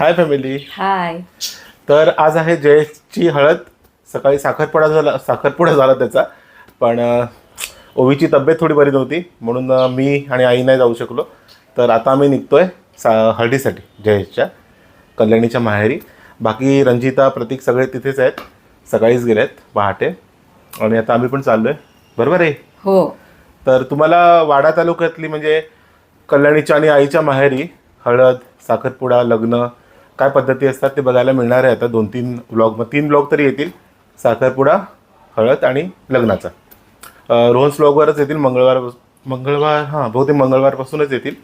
Hi family हाय तर आज आहे जयेशची हळद. सकाळी साखरपुडा झाला साखरपुडा झाला त्याचा. पण ओवीची तब्येत थोडी बरी नव्हती म्हणून मी आणि आई नाही जाऊ शकलो. तर आता आम्ही निघतोय सा हळदीसाठी जयेशच्या कल्याणीच्या माहेरी. बाकी रंजिता प्रतीक सगळे तिथेच आहेत. सकाळीच गेलेत पहाटे. आणि आता आम्ही पण चाललो आहे बरोबर आहे? हो. तर तुम्हाला वाडा तालुक्यातली म्हणजे कल्याणीच्या आणि आईच्या माहेरी हळद साखरपुडा लग्न काय पद्धती असतात ते बघायला मिळणार आहे आता दोन तीन ब्लॉग मग तीन ब्लॉग तरी येतील. साखरपुडा हळद आणि लग्नाचा. रोहन्स ब्लॉगवरच येतील मंगळवार मंगळवार हां बहुतेक मंगळवारपासूनच येतील.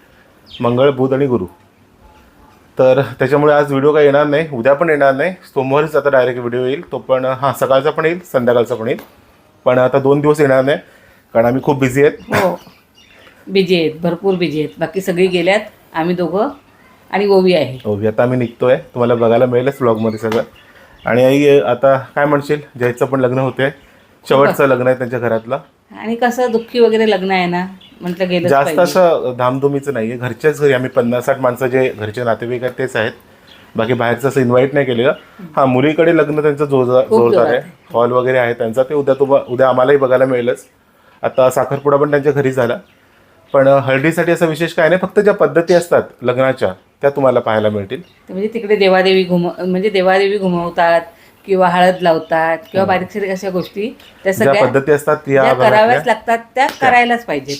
मंगळ बुध आणि गुरु. तर त्याच्यामुळे आज व्हिडिओ काही येणार नाही उद्या पण येणार नाही. सोमवारीच आता डायरेक्ट व्हिडिओ येईल. तो पण हां सकाळचा पण येईल संध्याकाळचा पण येईल. पण आता दोन दिवस येणार नाही कारण आम्ही खूप बिझी आहेत. हो. आहेत भरपूर बिझी आहेत. बाकी सगळी गेल्यात. आम्ही दोघं आणि ओवी आहे. हो आता आम्ही निघतोय. तुम्हाला बघायला मिळेलच व्लॉगमध्ये सगळं. आणि आई आता काय म्हणशील? जयचं पण लग्न होते शेवटचं लग्न आहे त्यांच्या घरातलं. आणि कसं दुःखी वगैरे लग्न आहे ना म्हटलं गेलं जास्त असं धामधुमीचं नाहीये. घरच्याच घरी आम्ही पन्नास साठ माणसं जे घरचे नातेवाईक आहेत तेच आहेत. बाकी बाहेरचं असं इन्व्हाइट नाही केलेलं. हा मुलीकडे लग्न त्यांचं जोरदार जोरदार आहे. हॉल वगैरे आहे त्यांचा. ते उद्या तुम्हा उद्या आम्हालाही बघायला मिळेलच. आता साखरपुडा पण त्यांच्या घरी झाला. पण हळदीसाठी असं विशेष काय नाही फक्त ज्या पद्धती असतात लग्नाच्या त्या तुम्हाला पाहायला मिळतील. म्हणजे तिकडे देवादेवी घुम म्हणजे देवादेवी घुमवतात किंवा हळद लावतात किंवा बारीक सारीक अशा गोष्टी त्या ज्या सगळ्या पद्धती असतात या ज्या भागातल्या, कराव्याच लागतात त्या करायलाच पाहिजेत.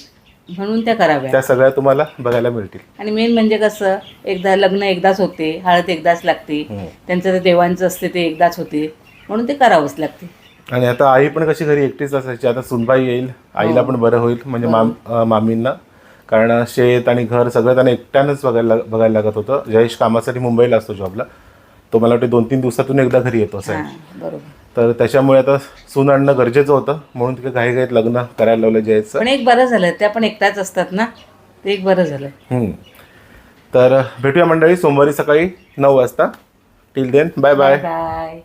म्हणून त्या कराव्या त्या सगळ्या तुम्हाला बघायला मिळतील. आणि मेन म्हणजे कसं एकदा लग्न एकदाच होते हळद एकदाच लागते हम्म. त्यांचं ते देवांचं असते ते एकदाच होते म्हणून ते करावंच लागते. आणि आता आई पण कशी घरी एकटीच असायची आता सुनबाई येईल आईला पण बरं होईल म्हणजे माम अं, मामींना. कारण शेत आणि घर सगळं त्यांना एकट्यानंच बघायला बघायला लागत होतं. जयेश कामासाठी मुंबईला असतो जॉबला तो मला वाटते दोन तीन दिवसातून एकदा घरी येतो असं बरोबर. तर त्याच्यामुळे आता सून आणणं गरजेचं होतं. म्हणून तिथे घाई घाईत लग्न करायला लावलं जयेशचं. पण एक बरं झालं त्या पण एकटाच असतात ना? ते एक बरं झालं. तर भेटूया मंडळी सोमवारी सकाळी नऊ वाजता. Till then bye bye bye